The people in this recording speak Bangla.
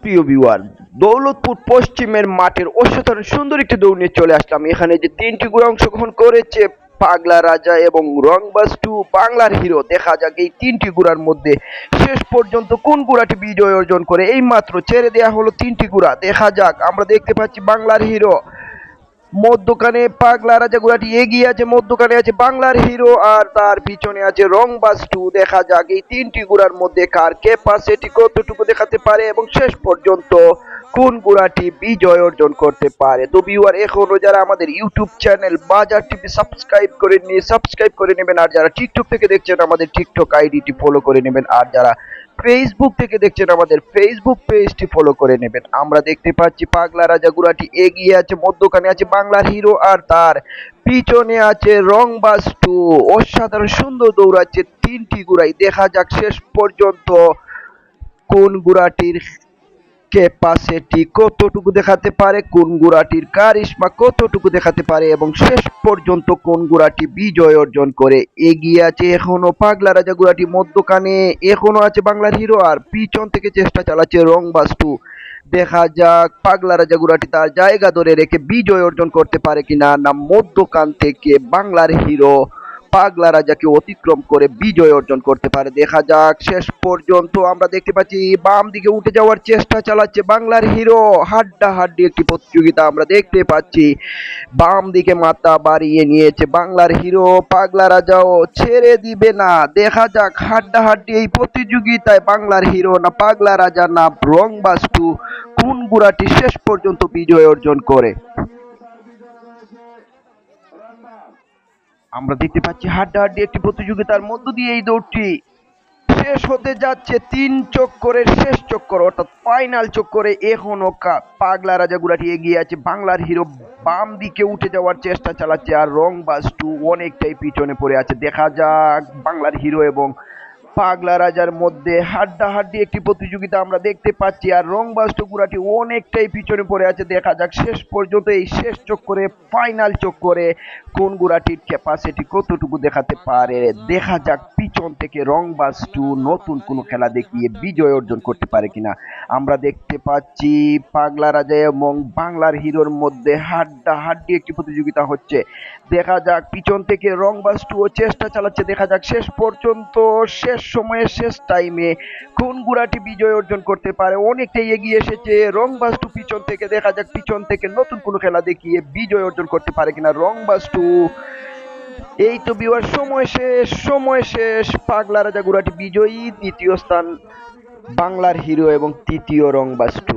সুপ্রিয় ভিউয়ার দৌলতপুর পশ্চিমের মাঠের অসাধারণ সুন্দর একটি দৌড় নিয়ে চলে আসলাম। এখানে যে তিনটি গুড়ে অংশগ্রহণ করেছে পাগলা রাজা এবং রংবাস টু বাংলার হিরো দেখা যাক এই তিনটি গুড়ার মধ্যে শেষ পর্যন্ত কোন গুড়াটি বিজয় অর্জন করে। এই মাত্র ছেড়ে দেওয়া হলো তিনটি গুড়া। দেখা যাক, আমরা দেখতে পাচ্ছি বাংলার হিরো মধ্যখানে পাগলা রাজা গুলাটি এগিয়ে আছে, মধ্যখানে আছে বাংলার হিরো আর তার পিছনে আছে রংবাস টু দেখা যাক এই তিনটি গুড়ার মধ্যে কার কে ক্যাপাসিটি কতটুকু দেখাতে পারে এবং শেষ পর্যন্ত কোন গুড়াটি বিজয় অর্জন করতে পারে। তো ভিউয়ার এখনও যারা আমাদের YouTube channel Bazar TV subscribe করে নিয়ে সাবস্ক্রাইব করে নেবেন। আর যারা টিকটক থেকে দেখছেন, আমাদের টিকটক আইডিটি ফলো করে নেবেন। আর যারা ফেসবুক থেকে দেখছেন আমাদের ফেসবুক পেজটি ফলো করে নেবেন। আমরা দেখতে পাচ্ছি পাগলা রাজা গুড়াটি এগিয়ে আছে, মধ্যখানে আছে বাংলার হিরো আর তার পিছনে আছে রংবাস টু অসাধারণ সুন্দর দৌড়াচ্ছে তিনটি গুড়াই। দেখা যাক শেষ পর্যন্ত কোন গুড়াটির ক্যাপাসিটি কতটুকু দেখাতে পারে, কোন গুড়াটির কারিশমা কতটুকু দেখাতে পারে এবং শেষ পর্যন্ত কোন গুড়াটি বিজয় অর্জন করে এগিয়ে আছে এখনও পাগলা রাজা গুড়াটি মধ্যখানে, এখনও আছে বাংলার হিরো আর পিছন থেকে চেষ্টা চালাচ্ছে রং বাস্তু দেখা যাক পাগলা রাজা গুড়াটি তার জায়গা ধরে রেখে বিজয় অর্জন করতে পারে কিনা না, মধ্যখান থেকে বাংলার হিরো পাগলা রাজাকে অতিক্রম করে বিজয় অর্জন করতে পারে। দেখা যাক, শেষ পর্যন্ত আমরা দেখতে পাচ্ছি, বাম দিকে উঠে যাওয়ার চেষ্টা চালাচ্ছে বাংলার হিরো। হাড্ডা হাড্ডি একটি প্রতিযোগিতা আমরা দেখতে পাচ্ছি। বাম দিকে মাথা বাড়িয়ে নিয়েছে বাংলার হিরো। পাগলা রাজাও ছেড়ে দিবে না। দেখা যাক হাড্ডা হাড্ডি এই প্রতিযোগিতায় বাংলার হিরো না পাগলা রাজা না রং বাস্তু কোন গুড়াটি শেষ পর্যন্ত বিজয় অর্জন করে? আমরা দেখতে পাচ্ছি হাড্ডাহাড্ডি একটি প্রতিযোগিতার মধ্য দিয়ে এই দৌড়টি শেষ হতে যাচ্ছে তিন চক্করের শেষ চক্কর, অর্থাৎ ফাইনাল চক্করে এখনও কা- পাগলা রাজাগুলাটি এগিয়ে আছে। বাংলার হিরো বাম দিকে উঠে যাওয়ার চেষ্টা চালাচ্ছে আর রং বাস টু অনেকটাই পিছনে পড়ে আছে। দেখা যাক বাংলার হিরো এবং পাগলা রাজার মধ্যে হাড্ডাহাড্ডি একটি প্রতিযোগিতা আমরা দেখতে পাচ্ছি, আর রং বাস্তু গুড়াটি অনেকটাই পিছনে পড়ে আছে। দেখা যাক শেষ পর্যন্ত এই শেষ চক্করে ফাইনাল চক্করে কোন গুড়াটির ক্যাপাসিটি কতটুকু দেখাতে পারে। দেখা যাক পিছন থেকে রং বাস্তু নতুন কোনো খেলা দেখিয়ে বিজয় অর্জন করতে পারে কিনা? আমরা দেখতে পাচ্ছি পাগলা রাজা এবং বাংলার হিরোর মধ্যে হাড্ডা হাড্ডি একটি প্রতিযোগিতা হচ্ছে। দেখা যাক, পিছন থেকে রং বাস্টুও চেষ্টা চালাচ্ছে। দেখা যাক, শেষ পর্যন্ত, শেষ সময়ে, শেষ টাইমে কোন গুড়াটি বিজয় অর্জন করতে পারে? অনেকটাই এগিয়ে এসেছে রং বাস্টু পিছন থেকে। দেখা যাক, পিছন থেকে নতুন কোনো খেলা দেখিয়ে বিজয় অর্জন করতে পারে কিনা? রং বাস্টু এই তো বিওয়ার সময় শেষ সময় শেষ। পাগলা রাজা গুরাটি বিজয়ী, দ্বিতীয় স্থান বাংলার হিরো এবং তৃতীয় রং বাস্টু